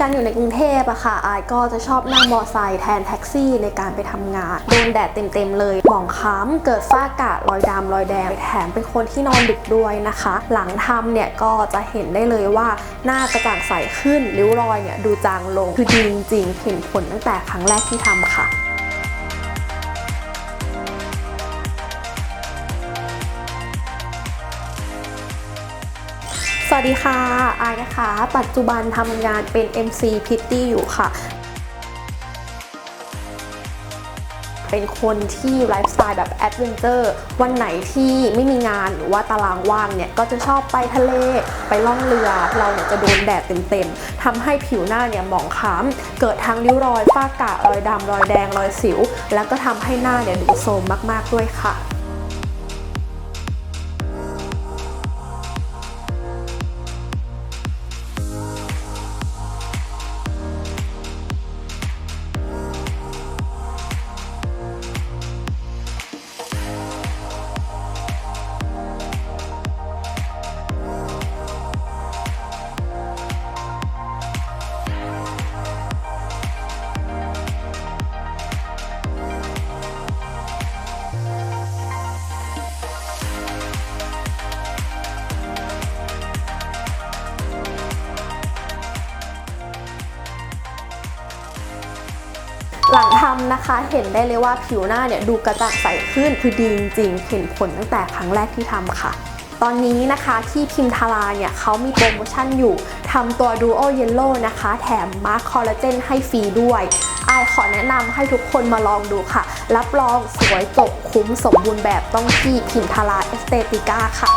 การอยู่ในกรุงเทพอะค่ะอายก็จะชอบนั่งมอไซค์แทนแท็กซี่ในการไปทำงานโดนแดดเต็มๆเลยหมองค้ำเกิดฝ้ากระรอยดำรอยแดงแถมเป็นคนที่นอนดึกด้วยนะคะ หลังทำเนี่ยก็จะเห็นได้เลยว่าหน้ากระจ่างใสขึ้นริ้วรอยเนี่ยดูจางลงคือดีจริงๆเห็นผลตั้งแต่ครั้งแรกที่ทำค่ะ วัสดีค่ะอายนะคะ ปัจจุบันทำงานเป็น MC Pitty อยู่ค่ะ เป็นคนที่ไลฟ์สไตล์แบบแอดเวนเจอร์ วันไหนที่ไม่มีงานหรือว่าตารางว่างเนี่ย ก็จะชอบไปทะเล ไปล่องเรือ เราเนี่ยจะโดนแดดเต็มๆทำให้ผิวหน้าเนี่ยหมองคล้ำ เกิดทั้งริ้วรอยฝ้ากระรอยดำรอยแดง รอยสิว แล้วก็ทำให้หน้าเนี่ยดูโทรมมากๆด้วยค่ะำนะคะ เห็นได้เลยว่าผิวหน้าเนี่ยดูกระจ่างใสขึ้นคือดีจริงๆเห็นผลตั้งแต่ครั้งแรกที่ทำค่ะตอนนี้นะคะที่พิมทาราเนี่ยเขามีโปรโมชั่นอยู่ทำตัว Duo Yellow นะคะ แถมมาร์คคอลลาเจนให้ฟรีด้วยอายขอแนะนำให้ทุกคนมาลองดูค่ะ รับรองสวยจบคุ้มสมบูรณ์แบบต้องที่พิมทาราเอสเตติก้าค่ะ